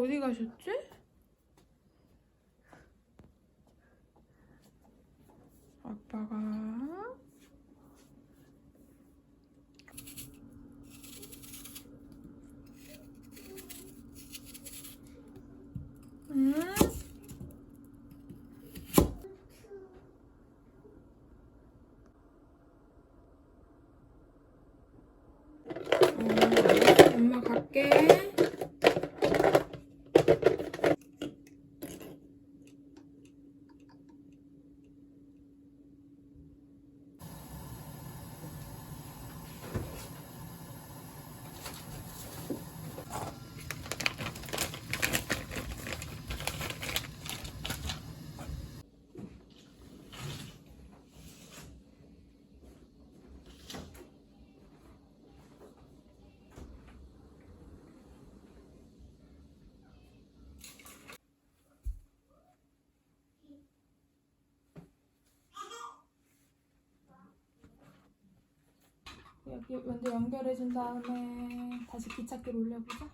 어디 가셨지? 아빠가 음? 어, 엄마 갈게. 여기 먼저 연결해 준 다음에 다시 기찻길 올려보자.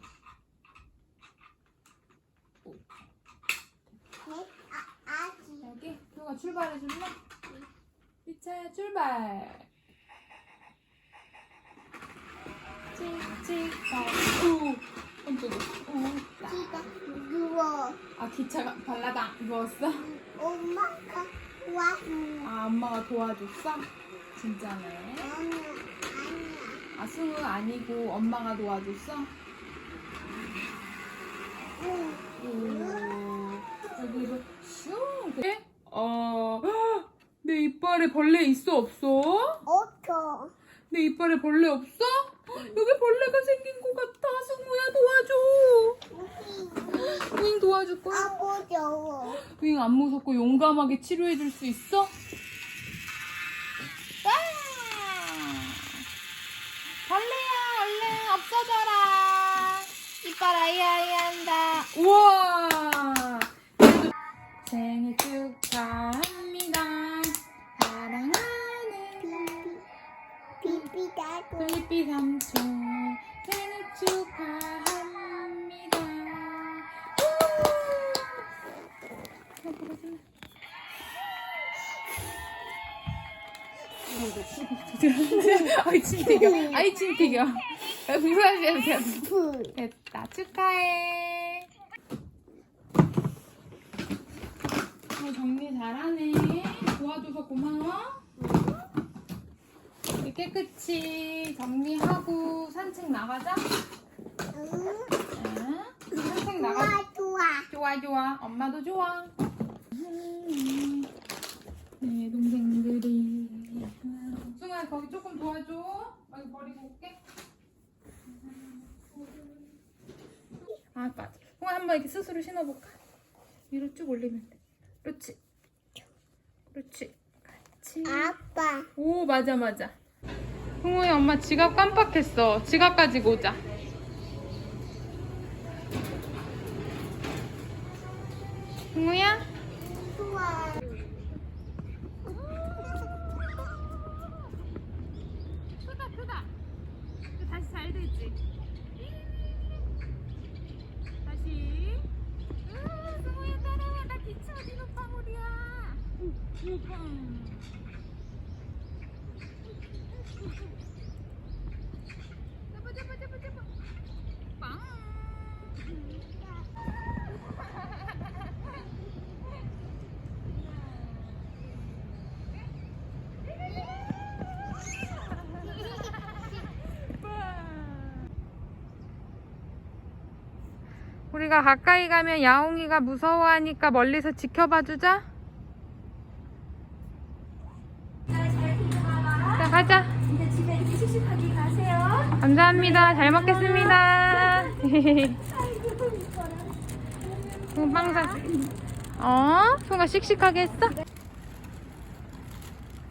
아기 여기 교가 출발해 줄래? 기차 출발. 찍찍 발. 오, 깜짝이야. 오, 나. 기가 누워 아 기차가 발라당 누웠어? 엄마가 와아 엄마가 도와줬어? 진짜네. 아니야 아 승우 아니고 엄마가 도와줬어? 응 오, 여기서 슝. 그래? 어, 내 이빨에 벌레 있어 없어? 어터 내 이빨에 벌레 없어? 여기 벌레가 생긴 것 같아. 승우야 도와줘. 윙 도와줄 거야? 아버져 윙안 무섭고 용감하게 치료해 줄 수 있어? 와! 벌레야 얼른 없어져라. 이빨 아이 침 튀겨. 아이 침 튀겨. 궁금하지 돼요. 풀 됐다. 축하해. 어, 정리 잘하네. 도와줘서 고마워. 이제 깨끗이 정리하고 산책 나가자. 응 응? 산책 나가. 좋아 좋아 좋아 좋아. 엄마도 좋아. 음, 네 동생들이. 도와줘. 여기 버리고 올게. 아 맞아. 홍아 한번 이렇게 스스로 신어볼까? 위로 쭉 올리면 돼. 그렇지. 그렇지. 같이. 아빠 오 맞아 맞아. 홍우야 엄마 지갑 깜빡했어. 지갑 가지고 오자. 홍우야? 좋아 크다 크다. 이제 다시 잘 되지. 다시. 으, 승우야 따라와. 나 기차 어디 방울이야. 음. 잡아 잡아 잡아 잡아. 빵. 우리가 가까이 가면 야옹이가 무서워하니까 멀리서 지켜봐 주자. 자, 가자. 이제 집에 씩씩하게 가세요 감사합니다. 잘 먹겠습니다. 응, 빵 사. 어? 송아 씩씩하게 했어?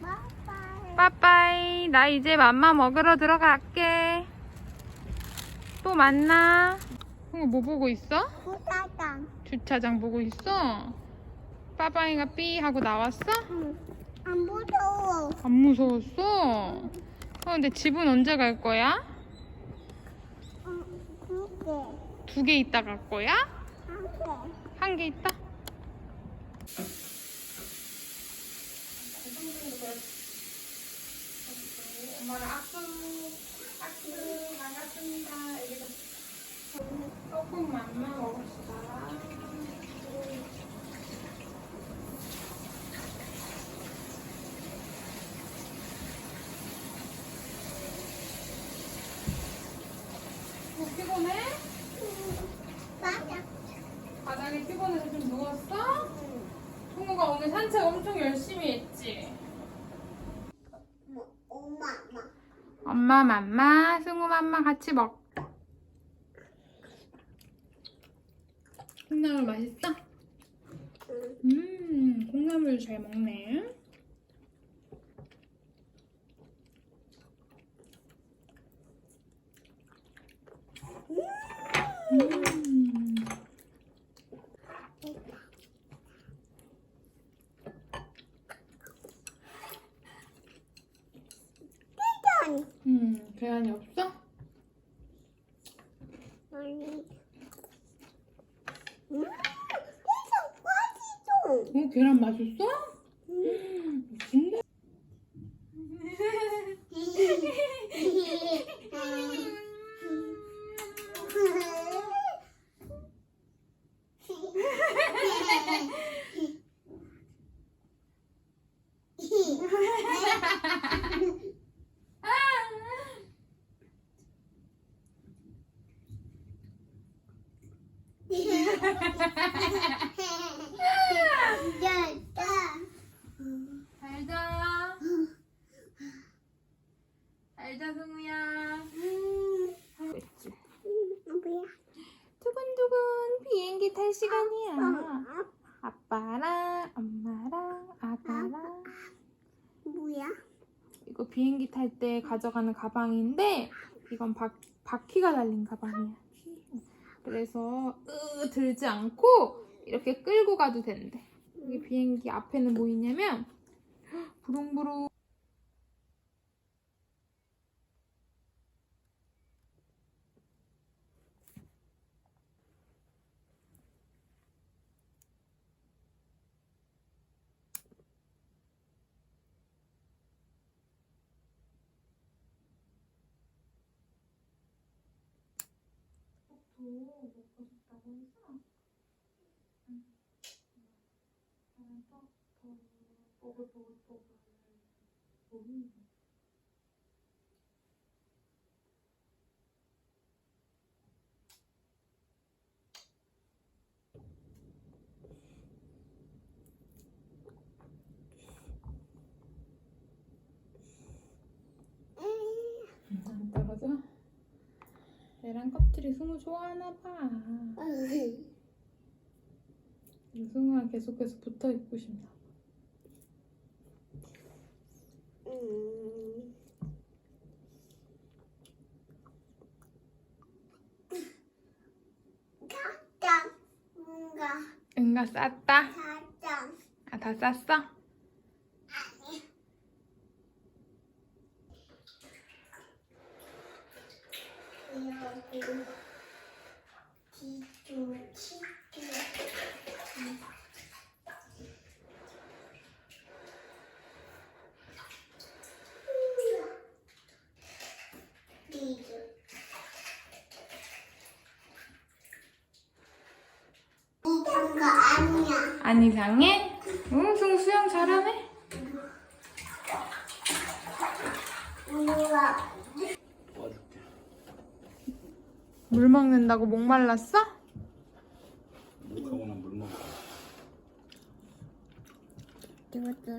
빠빠이 빠빠이. 나 이제 맘마 먹으러 들어갈게. 또 만나. 송아 뭐 보고 있어? 부사장 주차장 보고 있어? 빠빠이가 삐 하고 나왔어? 안 무서워 안 무서웠어? 어, 근데 집은 언제 갈 거야? 응 그게 두개 있다 갈 거야? 한개 있다? 엄마랑 악수, 악수, 반갑습니다. 여기다 조금만 먹읍시다. 뭐 피곤해? 맞아. 바닥에 피곤해서 좀 누웠어? 성우가 오늘 산책 엄청 열심히 했지? 뭐, 엄마, 엄마. 엄마, 맘마, 승우 맘마 같이 먹. 콩나물 맛있어? 음, 콩나물 잘 먹네. 음. 짠. 음, 계란이 없어? 아니. 음, 계란 맛있어? 음, 진짜? 잘 자. 잘 자, 승우야. 그치. 두근두근 비행기 탈 시간이야. 아빠랑 엄마랑 아가랑 뭐야? 이거 비행기 탈 때 가져가는 가방인데 이건 바, 바퀴가 달린 가방이야. 그래서 으 들지 않고 이렇게 끌고 가도 된대. 여기 비행기 앞에는 뭐 있냐면 부릉부릉 도 먹고 싶다고 해서 응. 그래서 더 보글보글보글 보이 안 떨어져? 얘랑 껍질이 승우 좋아하나 봐. 승우랑 계속해서 붙어 있고 싶나 봐. 음. 짠. 뭔가 응가 쌌다. 짠. 아, 다 쌌어? 안 이상해? 응, 승우 수영 잘하네? 우와. 도와줄게. 물 먹는다고 목말랐어? 목하고나 물 먹어. 두두두.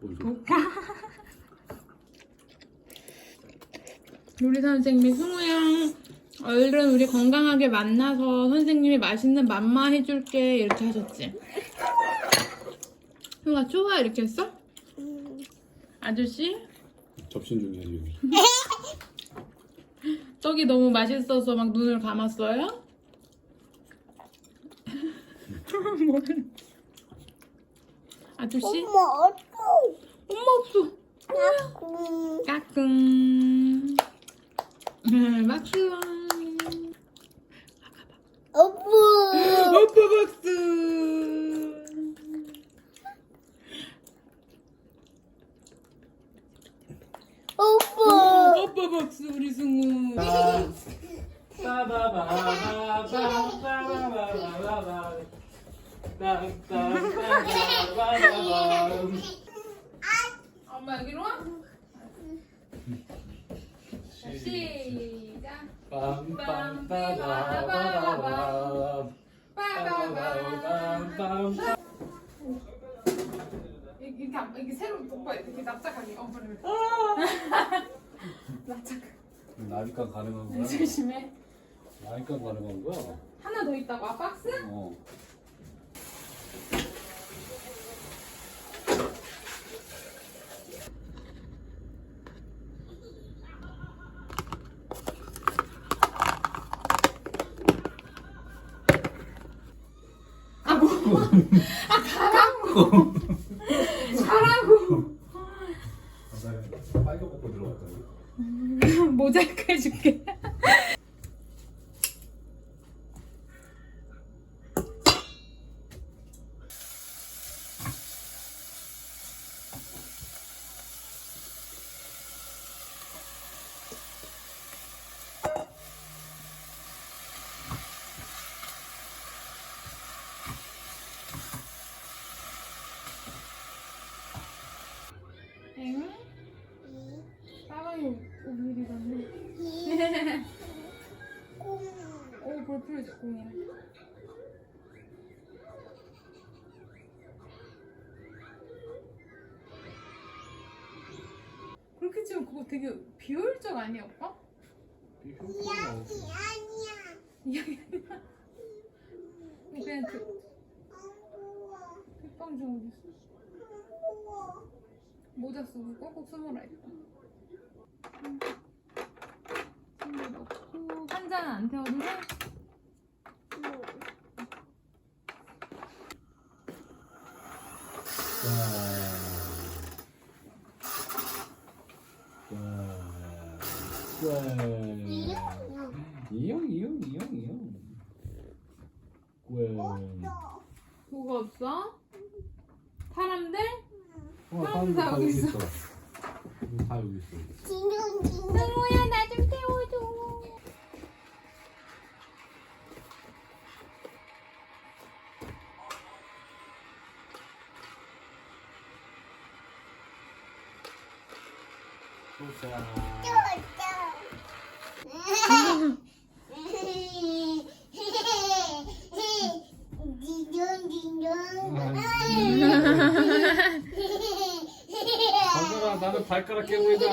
뭘 줘? 우리 선생님이 승우양 얼른 우리 건강하게 만나서 선생님이 맛있는 맘마 해줄게 이렇게 하셨지? 승우가 좋아 이렇게 했어? 아저씨? 접신 중이야 지금. 떡이 너무 맛있어서 막 눈을 감았어요? 뭘? 아저씨? 엄마 어떡? 엄마 없어. 까꿍. 음, 박수. 아가 봐. 엄마 여기로 와. 자, 시작. 빠바밤. 이렇게 안- 이렇게 새로 덮어 이렇게 납작하게. 어 그래. 납작. 나니까 가능한 거야? 조심해. 나니까 가능한 거야? 하나 더 있다고. 아 박스? 어. 아 뭐? 아 가라고. 가라고. 나 빨개 벗고 들어갔다니. 모자이크 해줄게. 엥? 사랑이 오밀이 같네. 오, 볼풀 공이야. 그렇게 치면 그거 되게 비효율적 아니야, 오빠? 아니야. 이야기 아니야. 그냥 그 빗방울 어디 있어? 모자 쓰고 꼭꼭 숨어라 했다. 손을 넣고 한 잔은 안 돼? 나는 발가락 깨고 있다. 야!